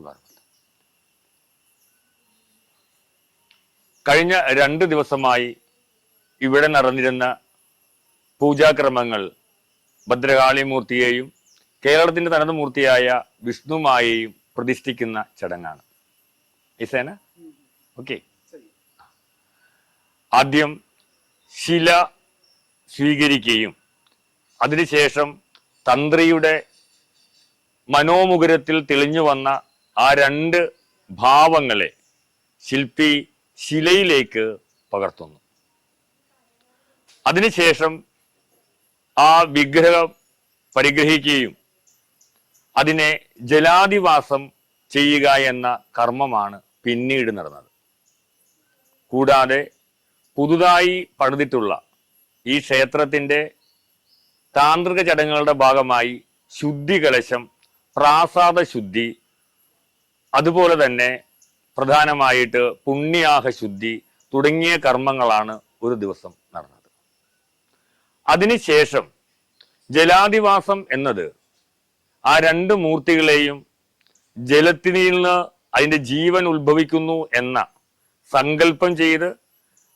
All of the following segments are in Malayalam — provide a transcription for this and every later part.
വിഭാഗം കഴിഞ്ഞ രണ്ട് ദിവസമായി ഇവിടെ നടന്നിരുന്ന പൂജാക്രമങ്ങൾ ഭദ്രകാളി മൂർത്തിയെയും കേരളത്തിന്റെ തനത് മൂർത്തിയായ വിഷ്ണുമായെയും പ്രതിഷ്ഠിക്കുന്ന ചടങ്ങാണ്. ഇസേന ഓക്കെ. ആദ്യം ശില സ്വീകരിക്കുകയും അതിനുശേഷം തന്ത്രിയുടെ മനോമുകുരത്തിൽ തെളിഞ്ഞു വന്ന ആ രണ്ട് ഭാവങ്ങളെ ശില്പി ശിലയിലേക്ക് പകർത്തുന്നു. അതിനുശേഷം ആ വിഗ്രഹം പരിഗ്രഹിക്കുകയും അതിനെ ജലാധിവാസം ചെയ്യുക എന്ന കർമ്മമാണ് പിന്നീട് നടന്നത്. കൂടാതെ പുതുതായി പണിതിട്ടുള്ള ഈ ക്ഷേത്രത്തിന്റെ താന്ത്രിക ചടങ്ങുകളുടെ ഭാഗമായി ശുദ്ധി കലശം പ്രാസാദ ശുദ്ധി അതുപോലെ തന്നെ പ്രധാനമായിട്ട് പുണ്യാഹ ശുദ്ധി തുടങ്ങിയ കർമ്മങ്ങളാണ് ഒരു ദിവസം നടന്നത്. അതിനുശേഷം ജലാധിവാസം എന്നത് ആ രണ്ട് മൂർത്തികളെയും ജലത്തിൽ നിന്ന് അതിന്റെ ജീവൻ ഉത്ഭവിക്കുന്നു എന്ന സങ്കല്പം ചെയ്ത്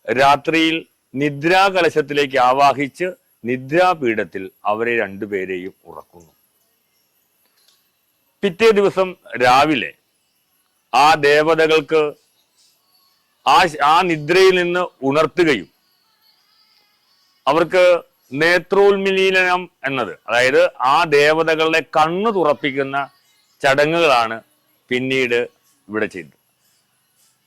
രാത്രിയിൽ നിദ്രാകലശത്തിലേക്ക് ആവാഹിച്ച് നിദ്രാപീഠത്തിൽ അവരെ രണ്ടുപേരെയും ഉറക്കുന്നു. പിറ്റേ ദിവസം രാവിലെ ആ ദേവതകൾക്ക് ആ ആ നിദ്രയിൽ നിന്ന് ഉണർത്തുകയും അവർക്ക് നേത്രോന്മിലീനം എന്നത് അതായത് ആ ദേവതകളുടെ കണ്ണു തുറപ്പിക്കുന്ന ചടങ്ങുകളാണ് പിന്നീട് ഇവിടെ ചെയ്തത്.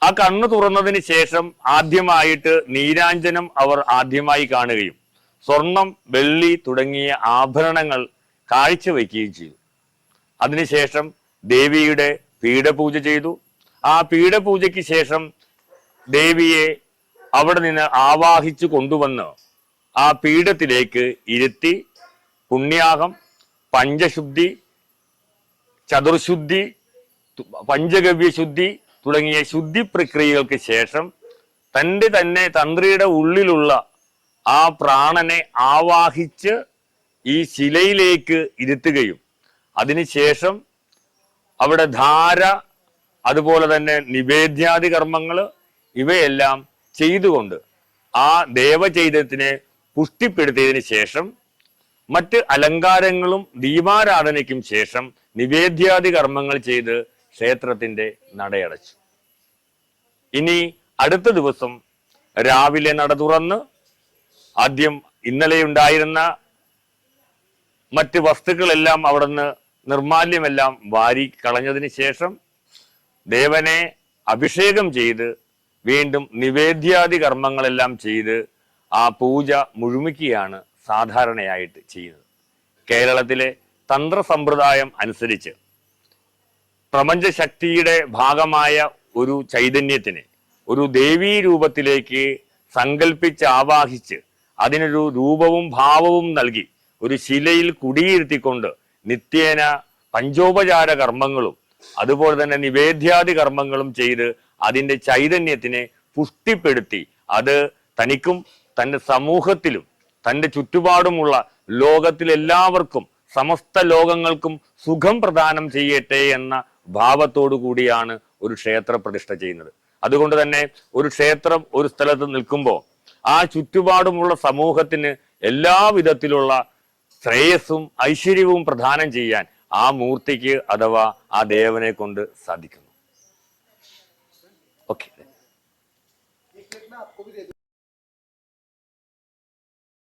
ആ കണ്ണു തുറന്നതിന് ശേഷം ആദ്യമായിട്ട് നീരാഞ്ജനം അവർ ആദ്യമായി കാണുകയും സ്വർണം വെള്ളി തുടങ്ങിയ ആഭരണങ്ങൾ കാഴ്ചവെക്കുകയും ചെയ്തു. അതിനുശേഷം ദേവിയുടെ പീഠപൂജ ചെയ്തു. ആ പീഠപൂജയ്ക്ക് ശേഷം ദേവിയെ അവിടെ നിന്ന് ആവാഹിച്ചു കൊണ്ടുവന്ന് ആ പീഠത്തിലേക്ക് ഇരുത്തി പുണ്യാഹം പഞ്ചശുദ്ധി ചതുർശുദ്ധി പഞ്ചഗവ്യ പഞ്ചഗവ്യശുദ്ധി തുടങ്ങിയ ശുദ്ധി പ്രക്രിയകൾക്ക് ശേഷം തന്റെ തന്നെ തന്ത്രിയുടെ ഉള്ളിലുള്ള ആ പ്രാണനെ ആവാഹിച്ച് ഈ ശിലയിലേക്ക് ഇരുത്തുകയും. അതിനുശേഷം അവിടെ ധാര അതുപോലെ തന്നെ നിവേദ്യാദി കർമ്മങ്ങൾ ഇവയെല്ലാം ചെയ്തുകൊണ്ട് ആ ദേവചൈതന്യത്തിനെ പുഷ്ടിപ്പെടുത്തിയതിനു ശേഷം മറ്റ് അലങ്കാരങ്ങളും ദീപാരാധനയ്ക്കും ശേഷം നിവേദ്യാദി കർമ്മങ്ങൾ ചെയ്ത് ക്ഷേത്രത്തിന്റെ നടയടച്ചു. ഇനി അടുത്ത ദിവസം രാവിലെ നട തുറന്ന് ആദ്യം ഇന്നലെ ഉണ്ടായിരുന്ന മറ്റ് വസ്തുക്കളെല്ലാം അവിടുന്ന് നിർമാല്യമെല്ലാം വാരി കളഞ്ഞതിന് ശേഷം ദേവനെ അഭിഷേകം ചെയ്ത് വീണ്ടും നിവേദ്യാദി കർമ്മങ്ങളെല്ലാം ചെയ്ത് ആ പൂജ മുഴുമിക്കുകയാണ് സാധാരണയായിട്ട് ചെയ്യുന്നത്. കേരളത്തിലെ തന്ത്രസമ്പ്രദായം അനുസരിച്ച് പ്രപഞ്ചശക്തിയുടെ ഭാഗമായ ഒരു ചൈതന്യത്തിനെ ഒരു ദേവീ രൂപത്തിലേക്ക് സങ്കല്പിച്ച് ആവാഹിച്ച് അതിനൊരു രൂപവും ഭാവവും നൽകി ഒരു ശിലയിൽ കുടിയിരുത്തിക്കൊണ്ട് നിത്യേന പഞ്ചോപചാര കർമ്മങ്ങളും അതുപോലെ തന്നെ നിവേദ്യാദി കർമ്മങ്ങളും ചെയ്ത് അതിന്റെ ചൈതന്യത്തിനെ പുഷ്ടിപ്പെടുത്തി. അത് തനിക്കും തന്റെ സമൂഹത്തിലും തന്റെ ചുറ്റുപാടുമുള്ള ലോകത്തിലെല്ലാവർക്കും സമസ്ത ലോകങ്ങൾക്കും സുഖം പ്രദാനം ചെയ്യട്ടെ എന്ന ഭാവത്തോടു കൂടിയാണ് ഒരു ക്ഷേത്ര പ്രതിഷ്ഠ ചെയ്യുന്നത്. അതുകൊണ്ട് തന്നെ ഒരു ക്ഷേത്രം ഒരു സ്ഥലത്ത് നിൽക്കുമ്പോൾ ആ ചുറ്റുപാടുമുള്ള സമൂഹത്തിന് എല്ലാ വിധത്തിലുള്ള ശ്രേയസ്സും ഐശ്വര്യവും പ്രദാനം ചെയ്യാൻ ആ മൂർത്തിക്ക് അഥവാ ആ ദേവനെ കൊണ്ട് സാധിക്കുന്നു. ഓക്കെ.